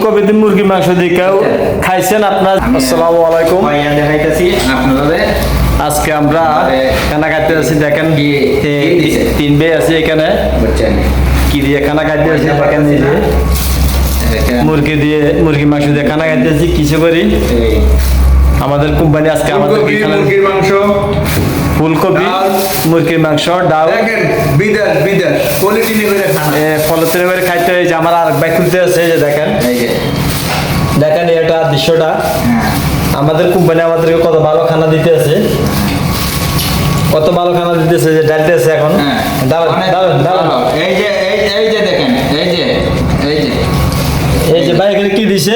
ফুলকপি দিয়ে মুরগি মাংস দিয়ে কেউ খাইছেন আপনার আসসালামু আলাইকুম। আজকে আমরা খানা খাইতে আছি দেখেন? তিন বে আছে এখানে। কি দিয়ে খানা খাইতে আছি দেখেন মুরগি দিয়ে মুরগি মাংস দিয়ে খানা খাইতে আছি কিছু করি? আমাদের কোম্পানি আজকে আমাদের মুরগির মাংস। ফুলকপি। মুরগির মাংস ডাল। বিদেশ বিদেশ। নিয়ে করে খাইতে হয় যে আমার আর বাইক খুলতে আছে যে দেখেন। এই যে। দেখেন এটা দৃশ্যটা। হ্যাঁ। আমাদের কোম্পানি আমাদেরকে কত ভালো খানা দিতে আছে। কত ভালো খানা দিতেছে যে ডালতেছে এখন। হ্যাঁ। দাঁড়ান দাঁড়ান দাঁড়ান এই যে এই এই যে দেখেন এই যে এই যে। এই যে ভাই এখানে কি দিছে?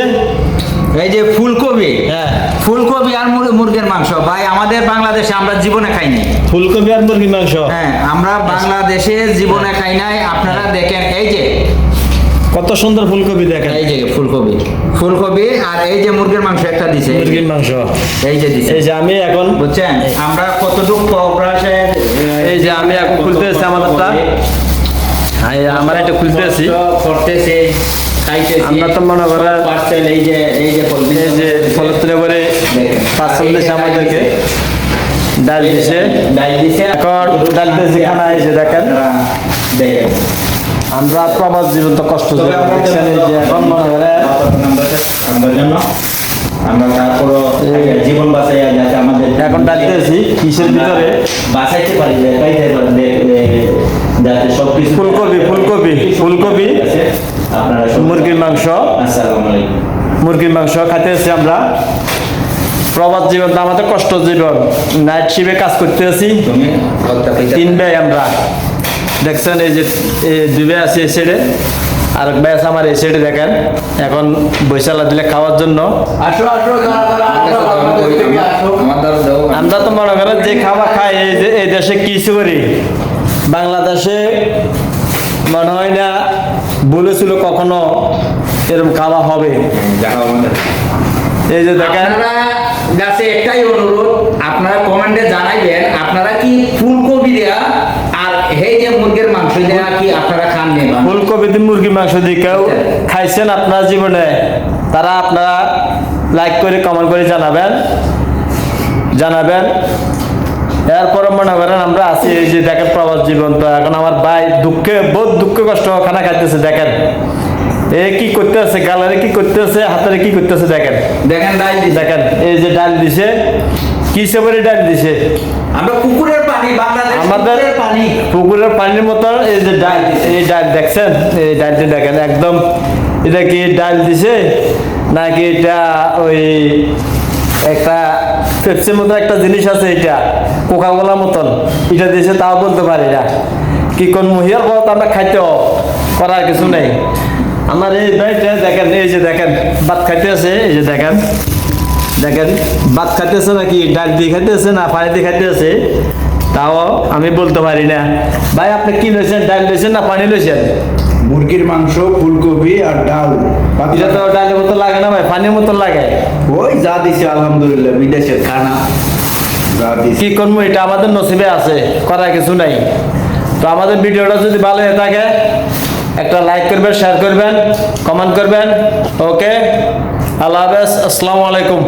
এই যে ফুলকপি হ্যাঁ। ফুলকপি আর মুরগির মাংস। ভাই আমাদের বাংলাদেশে আমরা জীবনে খাইনি ফুলকপি আর মুরগির মাংস? হ্যাঁ আমরা বাংলাদেশে জীবনে খাই নাই। আপনারা দেখেন এই যে। কত সুন্দর ফুলকপি দেখেন। এই যে ফুলকপি। ফুলকপি আর এই যে মুরগির মাংস একটা দিছে। মুরগির মাংস। এই যে দিছে। এই যে আমি এখন বুঝছেন? আমরা কতটুকু প্রবাসে এই যে আমি এখন খুলতেছি আমারটা। এই আমার এটা খুলতেছি করতেছে আমরা তো মনে করেন এই যে এই যে এই যে ফলত্রে করে পার্সেল দিয়েছে আমাদেরকে ডাল দিছে। ডাল দিছে। এখন ডাল দিয়েছে খানা দেখেন। আপনারা দেখেন। আমরা প্রবাস জীবন তো কষ্ট দেখছেন যে এখন মনে করেন আমাদের জন্য। আমরা তারপরও জীবন বাঁচাইয়া যাতে আমাদের। এখন ডালতেছি কিসের ভিতরে? বাঁচাইতে পারি যাতে সব ফুলকপি ফুলকপি ফুলকপি। আপনারা মুরগির মাংস। আসসালামু আলাইকুম। মুরগির মাংস খাইতে আছি আমরা। প্রবাস জীবন তো আমাদের কষ্ট জীবন। নাইট শিফে কাজ করতে আছি তিন ভাই আমরা। দেখছেন এই যে দুই ভাই আছে এই সাইডে আর এক ভাই আছে আমার এই সাইডে দেখেন। এখন বৈশালা দিলে খাওয়ার জন্য। আমার তো মনে করেন যে খাবার খাই এই এই দেশে কিছু করি। বাংলাদেশে মনে হয় না বলেছিল কখনো এরকম খাওয়া হবে। এই যে দেখেন। কাছে একটাই অনুরোধ আপনারা কমেন্টে জানাইবেন আপনারা কি ফুলকপি দেয়া আর এই যে মুরগির মাংস দেয়া কি আপনারা খান নেবা ফুলকপি দিয়ে মুরগি মাংস দিয়ে কেউ খাইছেন আপনার জীবনে তারা আপনারা লাইক করে কমেন্ট করে জানাবেন। জানাবেন। এরপরে মনে করেন আমরা আছি এই যে দেখেন প্রবাস জীবন তো এখন আমার ভাই দুঃখে বহুত দুঃখ কষ্ট খানা খাইতেছে দেখেন। এ কি করতেছে গালারে কি করতেছে হাতারে কি করতেছে দেখেন। দেখেন ডাল। দেখেন এই যে ডাল দিছে কি সেবারে ডাল দিছে? আমরা পুকুরের পানি বাংলাদেশ আমাদের পানি। পুকুরের পানির মতো এই যে ডাল এই ডাল দেখছেন? এই ডালটি দেখেন একদম এটা কি ডাল দিছে? নাকি এটা ওই একটা পেপসির মতো একটা জিনিস আছে এটা? কোকা কোলা মতন এটা দিয়েছে তাও বলতে পারি না। কি কোন মহিয়ার পর আমরা খাইতেও করার কিছু নেই। আমার এই ভাইটা দেখেন এই যে দেখেন ভাত খাইতে আছে এই যে দেখেন। দেখেন ভাত খাইতেছে নাকি ডাল দিয়ে খাইতেছে না পানি দিয়ে খাইতেছে তাও আমি বলতে পারি না। ভাই আপনি কি লইছেন? ডাল লইছেন না পানি লইছেন? মুরগির মাংস ফুলকপি আর ডাল। এটা তো ডালের মতো লাগে না ভাই পানির মতো লাগে। ওই যা দিছে আলহামদুলিল্লাহ বিদেশের খানা। কি করব এটা আমাদের নসিবে আছে, করার কিছু নাই। তো আমাদের ভিডিওটা যদি ভালো হয়ে থাকে, একটা লাইক করবেন শেয়ার করবেন কমেন্ট করবেন ওকে আল্লাহ হাফেজ, আসসালামু আলাইকুম।